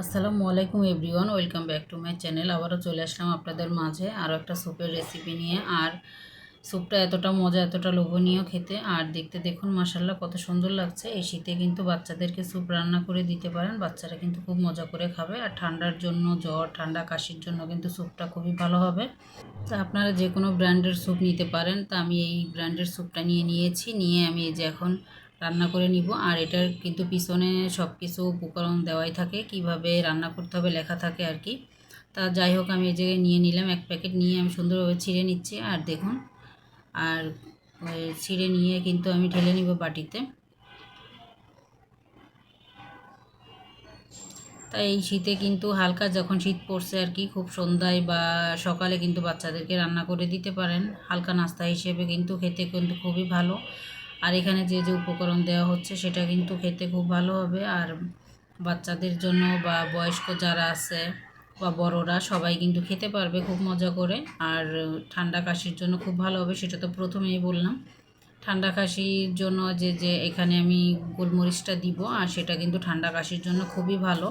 আসসালামু আলাইকুম everyone, welcome back to my channel. আবারও চলে আসলাম আপনাদের মাঝে আরও একটা স্যুপের রেসিপি নিয়ে। আর স্যুপটা এতটা মজা, এতটা লোভনীয় খেতে। আর দেখতে দেখুন মাসাল্লাহ কত সুন্দর লাগছে। এই শীতে কিন্তু বাচ্চাদেরকে স্যুপ রান্না করে দিতে পারেন। বাচ্চারা কিন্তু খুব মজা করে খাবে। আর ঠান্ডার জন্য জ্বর, ঠান্ডা কাশির জন্য কিন্তু স্যুপটা খুবই ভালো হবে। তা আপনারা যে কোনো ব্র্যান্ডের স্যুপ নিতে পারেন। তা আমি এই ব্র্যান্ডের স্যুপটা নিয়ে নিয়েছি। নিয়ে আমি এই যে এখন রান্না করে নিব। আর এটার কিন্তু পিছনে সব কিছু উপকরণ দেওয়াই থাকে, কীভাবে রান্না করতে হবে লেখা থাকে আর কি। তা যাই হোক, আমি এই জায়গায় নিয়ে নিলাম, এক প্যাকেট নিয়ে আমি সুন্দরভাবে ছিঁড়ে নিচ্ছি, আর দেখুন, আর ছিঁড়ে নিয়ে কিন্তু আমি ঢেলে নিব বাটিতে। তাই এই শীতে কিন্তু হালকা যখন শীত পড়ছে আর কি, খুব সন্ধ্যায় বা সকালে কিন্তু বাচ্চাদেরকে রান্না করে দিতে পারেন। হালকা নাস্তা হিসেবে কিন্তু খেতে কিন্তু খুবই ভালো। আর এখানে যে যে উপকরণ দেওয়া হচ্ছে সেটা কিন্তু খেতে খুব ভালো হবে। আর বাচ্চাদের জন্য বা বয়স্ক যারা আছে বা বড়রা সবাই কিন্তু খেতে পারবে খুব মজা করে। আর ঠান্ডা কাশির জন্য খুব ভালো হবে, সেটা তো প্রথমেই বললাম। ঠান্ডা কাশির জন্য যে যে এখানে আমি গোলমরিচটা দিব, আর সেটা কিন্তু ঠান্ডা কাশির জন্য খুবই ভালো।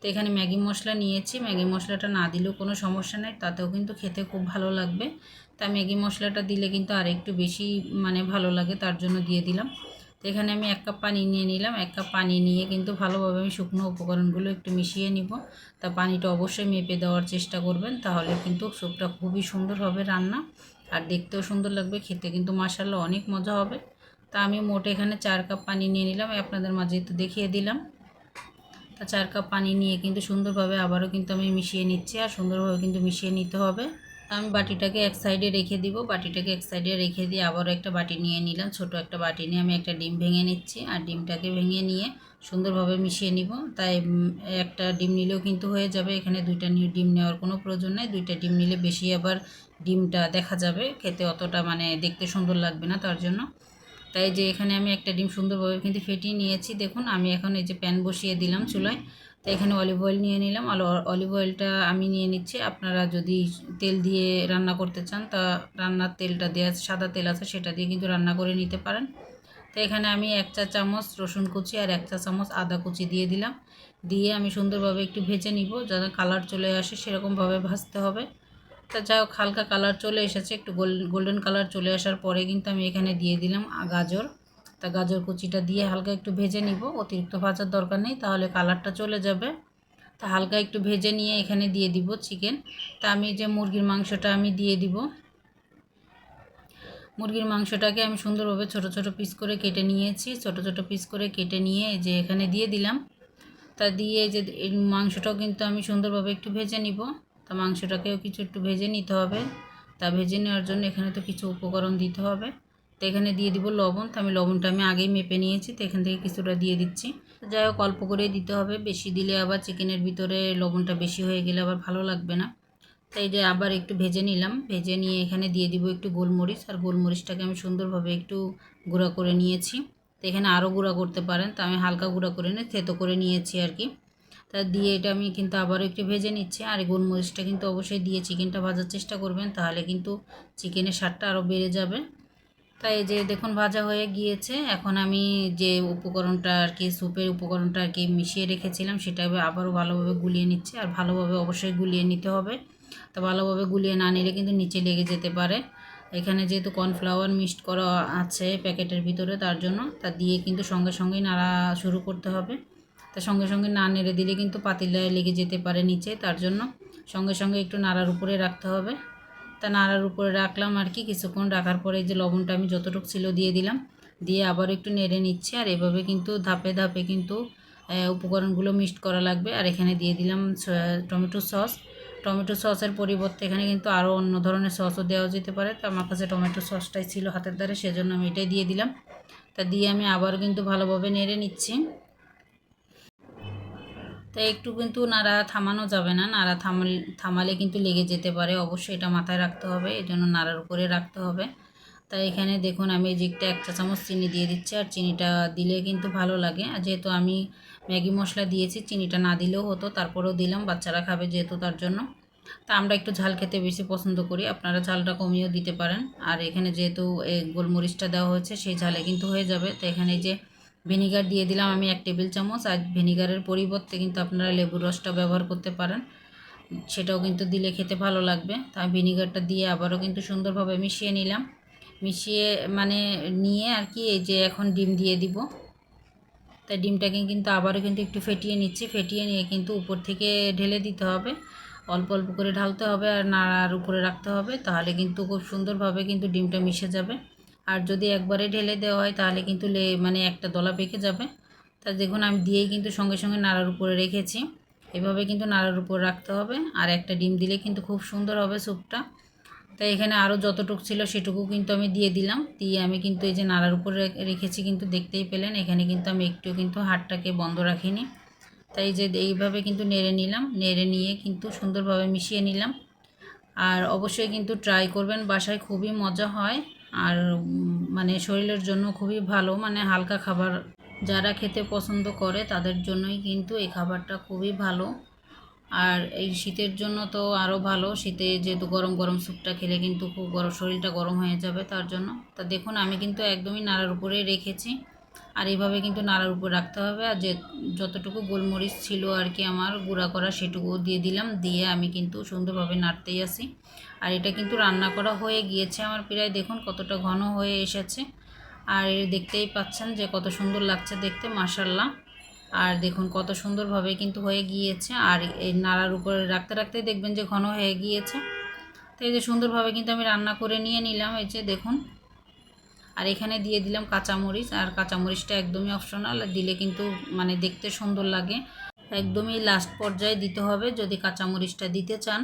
তো এখানে ম্যাগি মশলা নিয়েছি। ম্যাগি মশলাটা না দিলেও কোনো সমস্যা নেই, তাতেও কিন্তু খেতে খুব ভালো লাগবে। তা ম্যাগি মশলাটা দিলে কিন্তু আর একটু বেশি মানে ভালো লাগে, তার জন্য দিয়ে দিলাম। তো এখানে আমি এক কাপ পানি নিয়ে নিলাম। এক কাপ পানি নিয়ে কিন্তু ভালোভাবে আমি শুকনো উপকরণগুলো একটু মিশিয়ে নিব। তা পানিটা অবশ্যই মেপে দেওয়ার চেষ্টা করবেন, তাহলে কিন্তু স্যুপটা খুবই সুন্দর হবে রান্না। আর দেখতেও সুন্দর লাগবে, খেতে কিন্তু মাসাল্লা অনেক মজা হবে। তা আমি মোট এখানে চার কাপ পানি নিয়ে নিলাম, আপনাদের মাঝে একটু দেখিয়ে দিলাম। তা চার কাপ পানি নিয়ে কিন্তু সুন্দরভাবে আবারও কিন্তু আমি মিশিয়ে নিচ্ছি, আর সুন্দরভাবে কিন্তু মিশিয়ে নিতে হবে। আমি বাটিটাকে এক সাইডে রেখে দিব। বাটিটাকে এক সাইডে রেখে দিয়ে আবারও একটা বাটি নিয়ে নিলাম। ছোট একটা বাটি নিয়ে আমি একটা ডিম ভেঙে নিচ্ছি আর ডিমটাকে ভেঙে নিয়ে সুন্দরভাবে মিশিয়ে নিব। তাই একটা ডিম নিলেও কিন্তু হয়ে যাবে। এখানে দুইটা ডিম নেওয়ার কোনো প্রয়োজন নেই। দুইটা ডিম নিলে বেশি আবার ডিমটা দেখা যাবে। খেতে অতটা মানে দেখতে সুন্দর লাগবে না তার জন্য। তাই যে এখানে আমি একটা ডিম সুন্দরভাবে কিন্তু ফেটিয়ে নিয়েছি। দেখুন, আমি এখন এই যে প্যান বসিয়ে দিলাম চুলায়। তো এখানে অলিভ অয়েল নিয়ে নিলাম। অলিভ অয়েলটা আমি নিয়ে নিচ্ছি। আপনারা যদি তেল দিয়ে রান্না করতে চান, তা রান্নার তেলটা দেওয়া সাদা তেল আছে, সেটা দিয়ে কিন্তু রান্না করে নিতে পারেন। তো এখানে আমি এক চা চামচ রসুন কুচি আর এক চা চামচ আদা কুচি দিয়ে দিলাম। দিয়ে আমি সুন্দরভাবে একটু ভেজে নিব যাতে কালার চলে আসে, সেরকমভাবে ভাজতে হবে। তা যা হোক, হালকা কালার চলে এসেছে, একটু গোল্ডেন কালার চলে আসার পরে কিন্তু আমি এখানে দিয়ে দিলাম গাজর। তা গাজর কুচিটা দিয়ে হালকা একটু ভেজে নিব, অতিরিক্ত ভাজার দরকার নেই, তাহলে কালারটা চলে যাবে। তা হালকা একটু ভেজে নিয়ে এখানে দিয়ে দিব চিকেন তা আমি যে মুরগির মাংসটা আমি দিয়ে দিব। মুরগির মাংসটাকে আমি সুন্দরভাবে ছোট ছোট পিস করে কেটে নিয়েছি, ছোট ছোট পিস করে কেটে নিয়ে যে এখানে দিয়ে দিলাম। তা দিয়ে যে মাংসটাও কিন্তু আমি সুন্দরভাবে একটু ভেজে নিব। তা মাংসটাকেও কিছু একটু ভেজে নিতে হবে। তা ভেজে নেওয়ার জন্য এখানে তো কিছু উপকরণ দিতে হবে। তো এখানে দিয়ে দিব লবণ। তো আমি লবণটা আমি আগেই মেপে নিয়েছি, তো এখান থেকে কিছুটা দিয়ে দিচ্ছি। যাই হোক, অল্প করেই দিতে হবে। বেশি দিলে আবার চিকেনের ভিতরে লবণটা বেশি হয়ে গেলে আবার ভালো লাগবে না। তাই যে আবার একটু ভেজে নিলাম। ভেজে নিয়ে এখানে দিয়ে দিব একটু গোলমরিচ। আর গোলমরিচটাকে আমি সুন্দরভাবে একটু গুঁড়া করে নিয়েছি। তো এখানে আরও গুঁড়া করতে পারেন। তো আমি হালকা গুঁড়া করে নিয়ে থেতো করে নিয়েছি আর কি। তা দিয়ে এটা আমি কিন্তু আবারও একটু ভেজে নিচ্ছি। আর গোলমরিচটা কিন্তু অবশ্যই দিয়ে চিকেনটা ভাজার চেষ্টা করবেন, তাহলে কিন্তু চিকেনের স্বাদটা আরও বেড়ে যাবে। তাই যে দেখুন, ভাজা হয়ে গিয়েছে। এখন আমি যে উপকরণটা আর কি, স্যুপের উপকরণটা আর কি মিশিয়ে রেখেছিলাম, সেটা আবারও ভালোভাবে গুলিয়ে নিচ্ছে। আর ভালোভাবে অবশ্যই গুলিয়ে নিতে হবে। তো ভালোভাবে গুলিয়ে না নিলে কিন্তু নিচে লেগে যেতে পারে। এখানে যেহেতু কর্নফ্লাওয়ার মিক্সড করা আছে প্যাকেটের ভিতরে, তার জন্য। তা দিয়ে কিন্তু সঙ্গে সঙ্গেই নাড়া শুরু করতে হবে। তা সঙ্গে সঙ্গে না নেড়ে দিলে কিন্তু পাতিলায় লেগে যেতে পারে নিচে, তার জন্য সঙ্গে সঙ্গে একটু নাড়ার উপরে রাখতে হবে। তা নাড়ার উপরে রাখলাম আর কি কিছুক্ষণ, রাখার পরে যে লবণটা আমি যতটুকু ছিল দিয়ে দিলাম, দিয়ে আবার একটু নেড়ে নিচ্ছি। আর এভাবে কিন্তু ধাপে ধাপে কিন্তু উপকরণগুলো মিক্সড করা লাগবে। আর এখানে দিয়ে দিলাম টমেটো সস। টমেটো সসের পরিবর্তে এখানে কিন্তু আরও অন্য ধরনের সসও দেওয়া যেতে পারে। তো আমার কাছে টমেটো সসটাই ছিল হাতের দ্বারে, সেজন্য আমি এটাই দিয়ে দিলাম। তা দিয়ে আমি আবার কিন্তু ভালোভাবে নেড়ে নিচ্ছি। তো একটু কিন্তু নাড়া থামানো যাবে না। নাড়া থামাল, থামালে কিন্তু লেগে যেতে পারে। অবশ্যই এটা মাথায় রাখতে হবে। এই জন্য নাড়ার উপরে রাখতে হবে। তাই এখানে দেখুন, আমি জিকটা এক চা চামচ চিনি দিয়ে দিচ্ছি। আর চিনিটা দিলে কিন্তু ভালো লাগে। আর যেহেতু আমি ম্যাগি মশলা দিয়েছি, চিনিটা না দিলেও হতো, তারপরেও দিলাম। বাচ্চারা খাবে যেহেতু তার জন্য। তা আমরা একটু ঝাল খেতে বেশি পছন্দ করি। আপনারা ঝালটা কমিয়েও দিতে পারেন। আর এখানে যেহেতু এই গোলমরিচটা দেওয়া হয়েছে, সেই ঝালে কিন্তু হয়ে যাবে। তো এখানে যে ভিনিগার দিয়ে দিলাম আমি এক টেবিল চামচ আর ভিনিগারের পরিবর্তে কিন্তু আপনারা লেবুর রসটা ব্যবহার করতে পারেন। সেটাও কিন্তু দিলে খেতে ভালো লাগবে। তাই ভিনিগারটা দিয়ে আবারও কিন্তু সুন্দরভাবে মিশিয়ে নিলাম। মিশিয়ে মানে নিয়ে আর কি এই যে এখন ডিম দিয়ে দিব। তাই ডিমটাকে কিন্তু আবারও কিন্তু একটু ফেটিয়ে নিচ্ছি। ফেটিয়ে নিয়ে কিন্তু উপর থেকে ঢেলে দিতে হবে। অল্প অল্প করে ঢালতে হবে আর নাড়ার উপরে রাখতে হবে। তাহলে কিন্তু খুব সুন্দরভাবে কিন্তু ডিমটা মিশে যাবে। আর যদি একবারে ঢেলে দেওয়া হয়, তাহলে কিন্তু লে মানে একটা দলা পেকে যাবে। তা দেখুন, আমি দিয়েই কিন্তু সঙ্গে সঙ্গে নাড়ার উপরে রেখেছি। এভাবে কিন্তু নাড়ার উপর রাখতে হবে। আর একটা ডিম দিলে কিন্তু খুব সুন্দর হবে স্যুপটা। তাই এখানে আরও যতটুকু ছিল সেটুকু কিন্তু আমি দিয়ে দিলাম। দিয়ে আমি কিন্তু এই যে নাড়ার উপরে রেখেছি কিন্তু দেখতেই পেলেন। এখানে কিন্তু আমি একটু কিন্তু হাতটাকে বন্ধ রাখিনি। তাই যে এইভাবে কিন্তু নেড়ে নিলাম। নেড়ে নিয়ে কিন্তু সুন্দরভাবে মিশিয়ে নিলাম। আর অবশ্যই কিন্তু ট্রাই করবেন। বাসায় খুবই মজা হয়। আর মানে শরীরের জন্য খুবই ভালো। মানে হালকা খাবার যারা খেতে পছন্দ করে তাদের জন্যই কিন্তু এই খাবারটা খুবই ভালো। আর এই শীতের জন্য তো আরও ভালো। শীতে যেহেতু গরম গরম স্যুপটা খেলে কিন্তু খুব গরম, শরীরটা গরম হয়ে যাবে তার জন্য। তা দেখুন, আমি কিন্তু একদমই নাড়ার উপরেই রেখেছি। আর এইভাবে কিন্তু নাড়ার উপর রাখতে হবে। আর যে যতটুকু গোলমরিচ ছিল আর কি আমার গুঁড়া করা সেটুকু দিয়ে দিলাম। দিয়ে আমি কিন্তু সুন্দরভাবে নাড়তেই আসি। আর এটা কিন্তু রান্না করা হয়ে গিয়েছে আমার প্রায়। দেখুন কতটা ঘন হয়ে এসেছে। আর দেখতেই পাচ্ছেন যে কত সুন্দর লাগছে দেখতে মাসাল্লাহ আর দেখুন কত সুন্দরভাবে কিন্তু হয়ে গিয়েছে। আর এই নাড়ার উপরে রাখতে রাখতে দেখবেন যে ঘন হয়ে গিয়েছে। তো এই যে সুন্দরভাবে কিন্তু আমি রান্না করে নিয়ে নিলাম। এই যে দেখুন আর এখানে দিয়ে দিলাম কাঁচামরিচ, আর কাঁচামরিচটা একদমই অপশনাল দিলে কিন্তু মানে দেখতে সুন্দর লাগে। একদমই লাস্ট পর্যায়ে দিতে হবে, যদি কাঁচামরিচটা দিতে চান।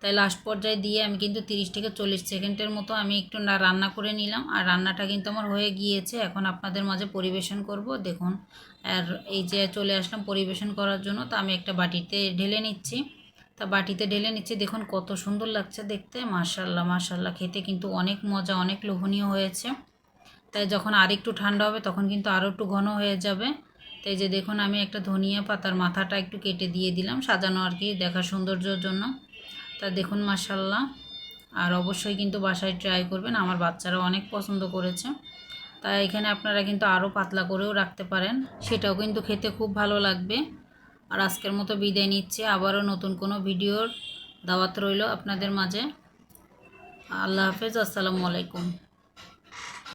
তাই লাস্ট পর্যায়ে দিয়ে আমি কিন্তু তিরিশ থেকে চল্লিশ সেকেন্ডের মতো আমি একটু না রান্না করে নিলাম। আর রান্নাটা কিন্তু আমার হয়ে গিয়েছে, এখন আপনাদের মাঝে পরিবেশন করব, দেখুন। আর এই যে চলে আসলাম পরিবেশন করার জন্য, তো আমি একটা বাটিতে ঢেলে নিচ্ছি। তা বাটিতে ঢেলে নিচ্ছি, দেখুন কত সুন্দর লাগছে দেখতে মাশাল্লাহ মাশাল্লাহ খেতে কিন্তু অনেক মজা, অনেক লোভনীয় হয়েছে। তাই যখন আর একটু ঠান্ডা হবে তখন কিন্তু আরও একটু ঘন হয়ে যাবে। তাই যে দেখুন আমি একটা ধনিয়া পাতার মাথাটা একটু কেটে দিয়ে দিলাম সাজানো আর কি দেখার সৌন্দর্যর জন্য। তা দেখুন মাসাল্লাহ আর অবশ্যই কিন্তু বাসায় ট্রাই করবেন, আমার বাচ্চারা অনেক পছন্দ করেছে। তাই এখানে আপনারা কিন্তু আরও পাতলা করেও রাখতে পারেন, সেটাও কিন্তু খেতে খুব ভালো লাগবে। আর আজকের মতো বিদায় নিচ্ছে, আবারও নতুন কোনো ভিডিওর দাওয়াত রইল আপনাদের মাঝে। আল্লাহ হাফেজ, আসসালামু আলাইকুম।